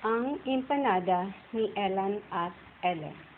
Ang Empanada ni Ellen at Ellen.